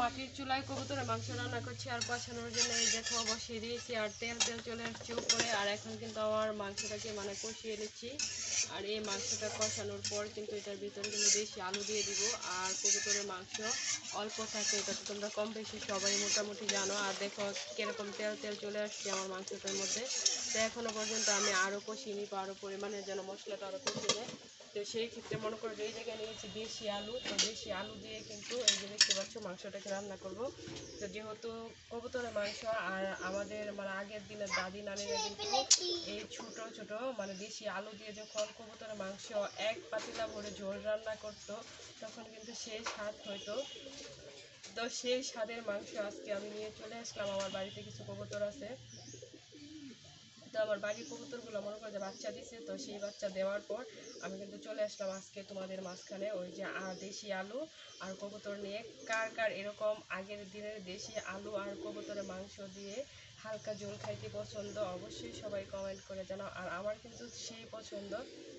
মাটির চুলায় কবুতরের মাংস রান্না করছি আর কষানোর জন্য এই দেখো বসিয়ে দিয়েছি আর তেল তেল চলে আসছে উপরে আর এখন কিন্তু আমার মাংসটাকে মানে কষিয়ে নিচ্ছি। আর এই মাংসটা কষানোর পর কিন্তু এটার ভিতরে কিন্তু বেশি আলু দিয়ে দিব আর কবুতরের মাংস অল্প থাকে, এটা তো তোমরা কম বেশি সবাই মোটামুটি জানো। আর দেখো কীরকম তেল তেল চলে আসছে আমার মাংসটার মধ্যে। তো এখনও পর্যন্ত আমি আরও কষিয়ে নিব, আরও পরিমাণে যেন মশলাটা আরও কষিয়ে দেয় তো সেই ক্ষেত্রে মনে করো যে এই জায়গায় নিয়েছি দেশি আলু। তো দেশি আলু দিয়ে কিন্তু এই যে দেখতে পাচ্ছ মাংসটাকে রান্না করব। তো যেহেতু কবুতরের মাংস আর আমাদের মানে আগের দিনের দাদি নানিরা কিন্তু এই ছোট ছোট মানে দেশি আলু দিয়ে যখন কবুতরের মাংস এক পাতিলা ভরে ঝোল রান্না করতো, তখন কিন্তু সেই স্বাদ হইতো। তো সেই স্বাদের মাংস আজকে আমি নিয়ে চলে আসলাম। আমার বাড়িতে কিছু কবুতর আছে। তো আমার বাড়ির কবুতরগুলো মনে করো যে বাচ্চা দিছে, তো সেই বাচ্চা দেওয়ার পর আমি কিন্তু চলে আসলাম আজকে তোমাদের মাঝখানে ওই যে দেশি আলু আর কবুতর নিয়ে। কার কার এরকম আগের দিনের দেশি আলু আর কবুতরের মাংস দিয়ে হালকা ঝোল খাইতে পছন্দ, অবশ্যই সবাই কমেন্ট করে জানাও। আর আমার কিন্তু সেই পছন্দ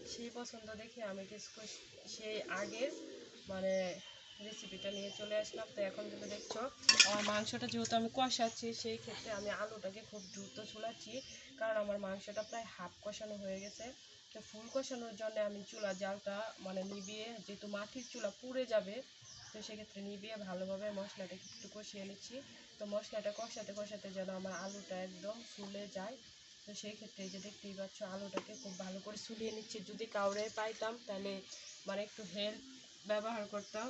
সেই পছন্দ দেখে আমি কিছু সেই আগের মানে রেসিপিটা নিয়ে চলে আসলাম। তো এখন কিন্তু দেখছ, আমার মাংসটা যেহেতু আমি কষাচ্ছি, সেই ক্ষেত্রে আমি আলুটাকে খুব দ্রুত চুলাচ্ছি কারণ আমার মাংসটা প্রায় হাফ কষানো হয়ে গেছে। তো ফুল কষানোর জন্য আমি চুলা জালটা মানে নিভিয়ে যেহেতু মাটির চুলা পুড়ে যাবে, তো সেক্ষেত্রে নিভিয়ে ভালোভাবে মশলাটাকে একটু কষিয়ে নিচ্ছি। তো মশলাটা কষাতে কষাতে যেন আমার আলুটা একদম ফুলে যায়। তো সেই ক্ষেত্রে যে দেখতেই পাচ্ছ, আলুটাকে খুব ভালো করে সুলিয়ে নিচ্ছি। যদি কাউরে পাইতাম, তাহলে মানে একটু হেল্প ব্যবহার করতাম।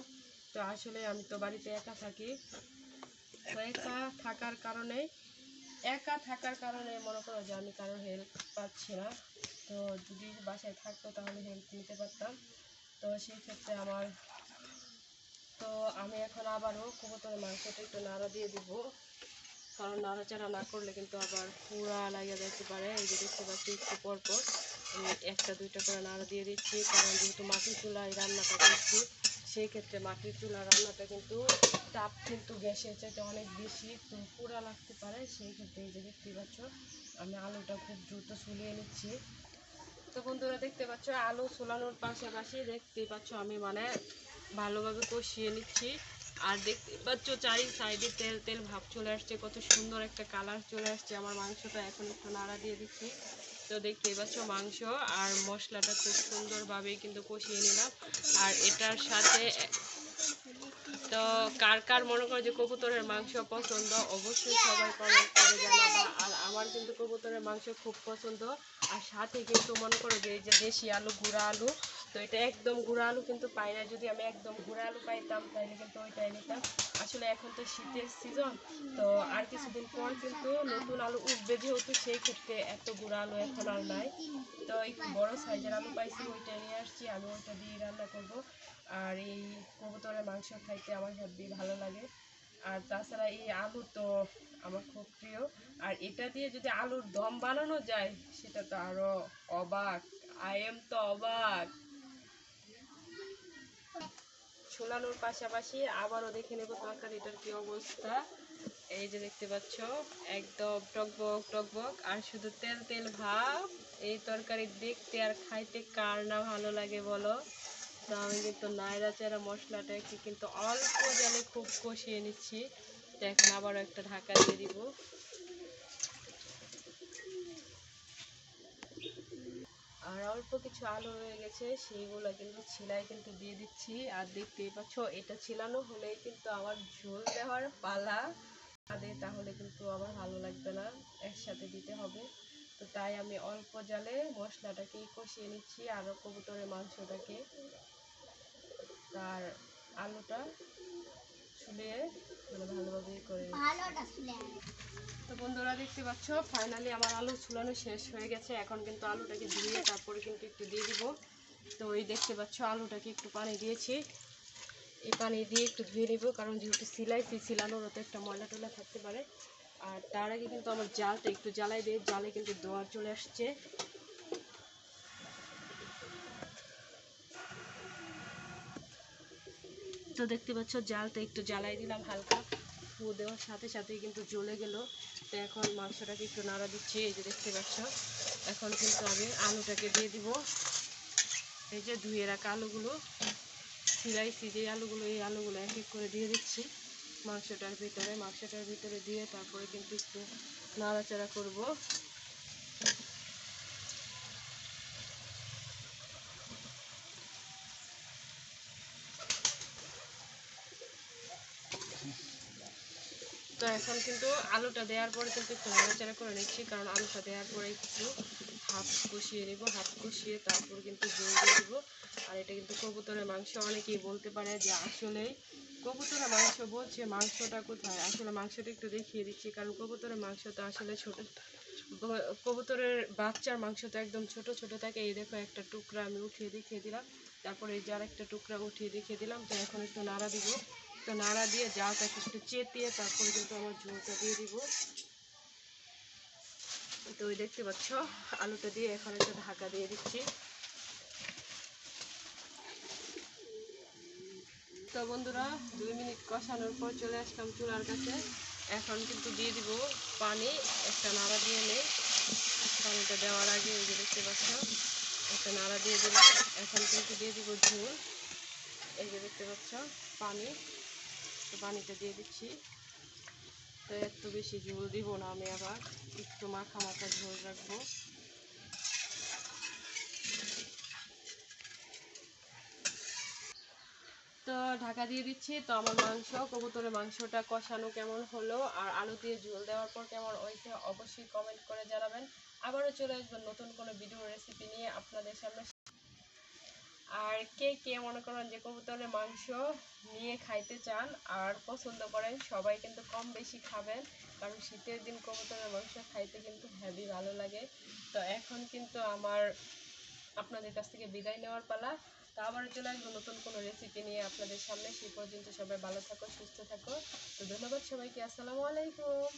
তো আসলে আমি তো বাড়িতে একা থাকি। একা থাকার কারণে, একা থাকার কারণে মনে করো যে আমি কারও হেল্প পাচ্ছি না। তো যদি বাসায় থাকতো তাহলে হেল্প নিতে পারতাম। তো সেই ক্ষেত্রে আমার, তো আমি এখন আবারও কবুতরের মাংসটা একটু নাড়া দিয়ে দিব। কারণ নাড়াচাড়া না করলে কিন্তু আবার পুরা লাগিয়ে যেতে পারে। এই যে দেখতে পাচ্ছি, একটু পর পর আমি একটা, দুইটা করে নাড়া দিয়ে দিচ্ছি। কারণ যেহেতু মাটির চুলায় রান্নাটা করছি সেই ক্ষেত্রে মাটির চুলা রান্নাটা কিন্তু তাপ কিন্তু গ্যাসের চাইতে অনেক বেশি তো পুরা লাগতে পারে, সেই ক্ষেত্রে এই যে দেখতেই পাচ্ছ, আমি আলুটা খুব দ্রুত সুলিয়ে নিচ্ছি। তো বন্ধুরা দেখতে পাচ্ছ, আলু সোলানোর পাশাপাশি দেখতেই পাচ্ছ আমি মানে ভালোভাবে কষিয়ে নিচ্ছি। আর দেখতে পাচ্ছ, চারি সাইডে তেল তেল ভাব চলে আসছে, কত সুন্দর একটা কালার চলে আসছে। আমার মাংসটা এখন একটু নাড়া দিয়ে দিচ্ছি। তো দেখতেই পাচ্ছ মাংস আর মশলাটা খুব সুন্দরভাবেই কিন্তু কষিয়ে নিলাম। আর এটার সাথে তো কার কার মনে করো যে কবুতরের মাংস পছন্দ, অবশ্যই সবাই কমেন্ট করে জানাবা। আর আমার কিন্তু কবুতরের মাংস খুব পছন্দ। আর সাথে কিন্তু মনে করো যে এই যে দেশি আলু, গুঁড়া আলু তো এটা একদম গুঁড়া আলু কিন্তু পাই না। যদি আমি একদম গুঁড়া আলু পাইতাম, তাহলে কিন্তু ওইটাই নিতাম। আসলে এখন তো শীতের সিজন তো আর কিছুদিন পর কিন্তু নতুন আলু উঠবে যেহেতু, সেই ক্ষেত্রে এত গুঁড়া আলু এখন আর নাই। তো একটু বড় সাইজের আলু পাইছি, ওইটা নিয়ে আসছি, আমি ওইটা দিয়ে রান্না করব। আর এই কবুতরের মাংস খাইতে আমার হেব্বি ভালো লাগে। আর তাছাড়া এই আলু তো আমার খুব প্রিয়। আর এটা দিয়ে যদি আলুর দম বানানো যায়, সেটা তো আরও অবাক। আই এম তো অবাক। ছোলানোর পাশাপাশি আবারও দেখে নেব তরকারিটার কি অবস্থা। এই যে দেখতে পাচ্ছ, একদম টকবক টকবক। আর শুধু তেল তেল ভাব, এই তরকারি দেখতে আর খাইতে কার না ভালো লাগে বলো। তো আমি কিন্তু নায়রা চেরা মশলাটাকে কিন্তু অল্প জালে খুব কষিয়ে নিচ্ছি। তো আবারও একটা ঢাকা দিয়ে দিব। আর অল্প কিছু আলু রয়ে গেছে সেইগুলো কিন্তু ছিলাই কিন্তু দিয়ে দিচ্ছি। আর দেখতেই পাচ্ছ, এটা ছিলানো হলেই কিন্তু আমার ঝোল দেওয়ার পালা। আদে, তাহলে কিন্তু আমার ভালো লাগবে না, একসাথে দিতে হবে। তো তাই আমি অল্প জালে মশলাটাকেই কষিয়ে নিচ্ছি, আরও কবুতরের মাংসটাকে। আর আলুটা মানে ভালোভাবে করে। তো বন্ধুরা দেখতে পাচ্ছ ফাইনালি আমার আলু ছুলানো শেষ হয়ে গেছে। এখন কিন্তু আলুটাকে ধুয়ে তারপরে কিন্তু একটু দিয়ে দিব। তো এই দেখতে পাচ্ছ আলুটাকে একটু পানি দিয়েছি। এই পানি দিয়ে একটু ধুয়ে নিব কারণ যেহেতু সিলাইছি সিলানোর তো একটা ময়লা টয়লা থাকতে পারে। আর তার আগে কিন্তু আমার জালটা একটু জ্বালাই দিয়ে জালে কিন্তু দোয়ার চলে আসছে। তো দেখতে পাচ্ছ, জালটা একটু জ্বালাই দিলাম হালকা। ফু দেওয়ার সাথে সাথেই কিন্তু জ্বলে গেল। তো এখন মাংসটাকে একটু নাড়া দিচ্ছি, এই যে দেখতে পাচ্ছ। এখন কিন্তু আমি আলুটাকে দিয়ে দিব। এই যে ধুয়ে রাখা আলুগুলো সিলাইছি যে আলুগুলো, এই আলুগুলো এক এক করে দিয়ে দিচ্ছি। মাংসটার ভিতরে মাংসটার ভিতরে দিয়ে তারপরে কিন্তু একটু নাড়াচাড়া করব। তো এখন কিন্তু আলুটা দেওয়ার পরে কিন্তু একটু নাড়াচাড়া করে নিচ্ছি, কারণ আলুটা দেওয়ার পরে একটু হাফ কষিয়ে নেব, হাফ কষিয়ে তারপর কিন্তু জল দিয়ে দেবো। আর এটা কিন্তু কবুতরের মাংস, অনেকেই বলতে পারে যে আসলেই কবুতরের মাংস বলছে, মাংসটা কোথায়? আসলে মাংসটা একটু দেখিয়ে দিচ্ছি, কারণ কবুতরের মাংস তো আসলে ছোট। কবুতরের বাচ্চার মাংস তো একদম ছোট ছোট থাকে। এই দেখো একটা টুকরা আমি উঠিয়ে দেখিয়ে দিলাম। তারপরে এই যে আর একটা টুকরা উঠিয়ে দেখিয়ে দিলাম। তো এখন একটু নাড়া দিব। তো নাড়া দিয়ে জালটাকে একটু চেতিয়ে তারপরে কিন্তু আমার ঝোলটা দিয়ে দিব। তো ওই দেখতে পাচ্ছ, আলুটা দিয়ে এখন একটা ঢাকা দিয়ে দিচ্ছি। তো বন্ধুরা, দুই মিনিট কষানোর পর চলে আসলাম চুলার কাছে। এখন কিন্তু দিয়ে দিব পানি, একটা নাড়া দিয়ে নেই। পানিটা দেওয়ার আগে ওই যে দেখতে পাচ্ছ, একটা নাড়া দিয়ে দিলাম। এখন কিন্তু দিয়ে দিব ঝোল। এই যে দেখতে পাচ্ছ, পানি। তো পানিটা দিয়ে দিচ্ছি। তো এত বেশি ঝোল দিব না আমি আবার, একটু মাখা মাখা ঝোল রাখব। তো ঢাকা দিয়ে দিচ্ছি, তো আমার মাংস, কবুতরের মাংসটা কষানো কেমন হলো আর আলু দিয়ে ঝোল দেওয়ার পর কেমন হয়েছে অবশ্যই কমেন্ট করে জানাবেন। আবারও চলে আসবেন নতুন কোনো ভিডিও রেসিপি নিয়ে আপনাদের সামনে। আর কে কে মনে করেন যে কবুতরের মাংস নিয়ে খাইতে চান আর পছন্দ করেন, সবাই কিন্তু কম বেশি খাবেন, কারণ শীতের দিন কবুতরের মাংস খাইতে কিন্তু হেভি ভালো লাগে। তো এখন কিন্তু আমার আপনাদের কাছ থেকে বিদায় নেওয়ার পালা। তা আবার চলে আসব নতুন কোনো রেসিপি নিয়ে আপনাদের সামনে। সেই পর্যন্ত সবাই ভালো থাকো, সুস্থ থাকো। তো ধন্যবাদ সবাইকে, আসসালামু আলাইকুম।